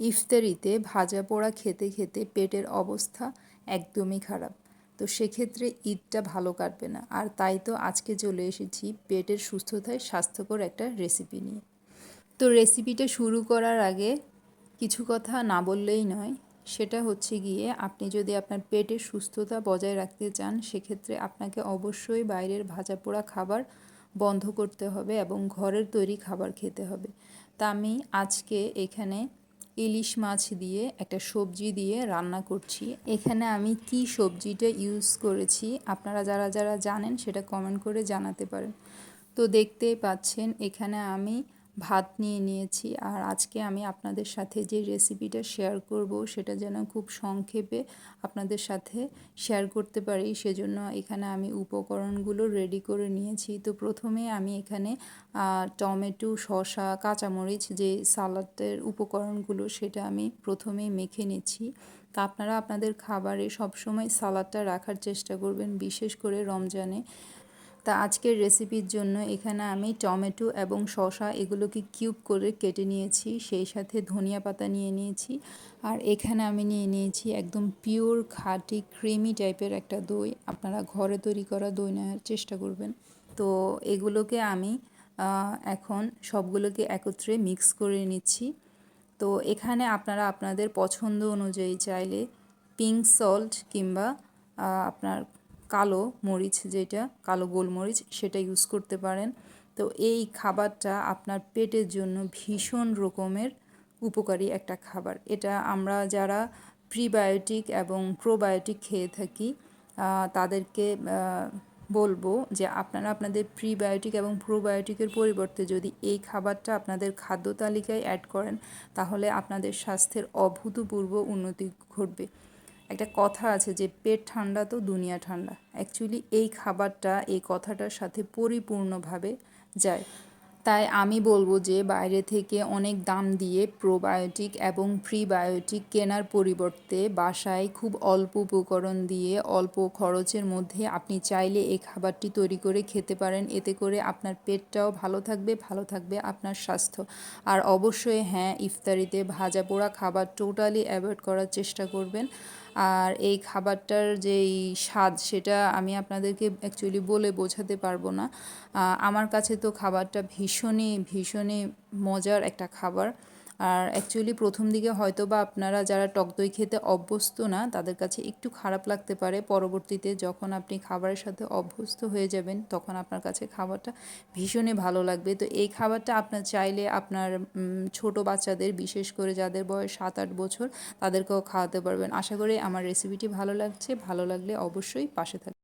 ইফতারিতে ভাজা পোড়া খেতে খেতে পেটের অবস্থা একদমই খারাপ। তো সেক্ষেত্রে ঈদটা ভালো কাটবে না। আর তাই তো আজকে চলে এসেছি পেটের সুস্থতায় স্বাস্থ্যকর একটা রেসিপি নিয়ে। তো রেসিপিটা শুরু করার আগে কিছু কথা না বললেই নয়, সেটা হচ্ছে গিয়ে আপনি যদি আপনার পেটের সুস্থতা বজায় রাখতে চান, সেক্ষেত্রে আপনাকে অবশ্যই বাইরের ভাজা পোড়া খাবার বন্ধ করতে হবে এবং ঘরের তৈরি খাবার খেতে হবে। তা আমি আজকে এখানে ইলিশ মাছ দিয়ে, একটা সবজি দিয়ে রান্না করছি। এখানে আমি কি সবজিটা ইউজ করেছি, আপনারা যারা যারা জানেন সেটা কমেন্ট করে জানাতে পারেন। তো দেখতেই পাচ্ছেন, এখানে আমি ভাত নিয়ে নিয়েছি। আর আজকে আমি আপনাদের সাথে যে রেসিপিটা শেয়ার করব, সেটা যেন খুব সংক্ষেপে আপনাদের সাথে শেয়ার করতে পারি। সেজন্য এখানে আমি উপকরণগুলো রেডি করে নিয়েছি। তো প্রথমে আমি এখানে টমেটো, শসা, কাঁচামরিচ যে সালাডের উপকরণগুলো, সেটা আমি প্রথমেই মেখে নিচ্ছি। তা আপনারা আপনাদের খাবারে সবসময় সালাডটা রাখার চেষ্টা করবেন, বিশেষ করে রমজানে। তা আজকের রেসিপির জন্য এখানে আমি টমেটো এবং শসা এগুলোকে কিউব করে কেটে নিয়েছি, সেই সাথে ধনিয়া পাতা নিয়ে নিয়েছি আর এখানে আমি নিয়ে নিয়েছি একদম পিওর খাঁটি ক্রিমি টাইপের একটা দই। আপনারা ঘরে তৈরি করা দই নেওয়ার চেষ্টা করবেন। তো এগুলোকে আমি এখন সবগুলোকে একত্রে মিক্স করে নিচ্ছি। তো এখানে আপনারা আপনাদের পছন্দ অনুযায়ী চাইলে পিঙ্ক সল্ট কিংবা আপনার কালো মরিচ যেটা, কালো গোলমরিচ সেটা ইউজ করতে পারেন। তো এই খাবারটা আপনার পেটের জন্য ভীষণ রকমের উপকারী একটা খাবার। এটা আমরা যারা প্রিবায়োটিক এবং প্রোবায়োটিক খেয়ে থাকি তাদেরকে বলব যে আপনারা আপনাদের প্রিবায়োটিক এবং প্রোবায়োটিকের পরিবর্তে যদি এই খাবারটা আপনাদের খাদ্য তালিকায় অ্যাড করেন, তাহলে আপনাদের স্বাস্থ্যের অভূতপূর্ব উন্নতি ঘটবে। একটা কথা আছে যে পেট ঠান্ডা তো দুনিয়া ঠান্ডা। অ্যাকচুয়ালি এই খাবারটা, এই কথাটার সাথে পরিপূর্ণভাবে যায়। তাই আমি বলব যে বাইরে থেকে অনেক দাম দিয়ে প্রোবায়োটিক এবং প্রিবায়োটিক কেনার পরিবর্তে বাসায় খুব অল্প উপকরণ দিয়ে অল্প খরচের মধ্যে আপনি চাইলে এই খাবারটি তৈরি করে খেতে পারেন। এতে করে আপনার পেটটাও ভালো থাকবে ভালো থাকবে আপনার স্বাস্থ্য। আর অবশ্যই হ্যাঁ ইফতারিতে ভাজা পোড়া খাবার টোটালি অ্যাভয়েড করার চেষ্টা করবেন। আর এই খাবারটার যেই স্বাদ, সেটা আমি আপনাদেরকে অ্যাকচুয়ালি বলে বোঝাতে পারব না। আমার কাছে তো খাবারটা ভীষণই ভীষণই মজার একটা খাবার। আর অ্যাকচুয়ালি প্রথম দিকে হয়তো বা আপনারা যারা টক দই খেতে অভ্যস্ত না, তাদের কাছে একটু খারাপ লাগতে পারে। পরবর্তীতে যখন আপনি খাবারের সাথে অভ্যস্ত হয়ে যাবেন, তখন আপনার কাছে খাবারটা ভীষণই ভালো লাগবে। তো এই খাবারটা আপনার চাইলে আপনার ছোট বাচ্চাদের, বিশেষ করে যাদের বয়স সাত আট বছর, তাদেরকেও খাওয়াতে পারবেন। আশা করি আমার রেসিপিটি ভালো লাগছে। ভালো লাগলে অবশ্যই পাশে থাকবে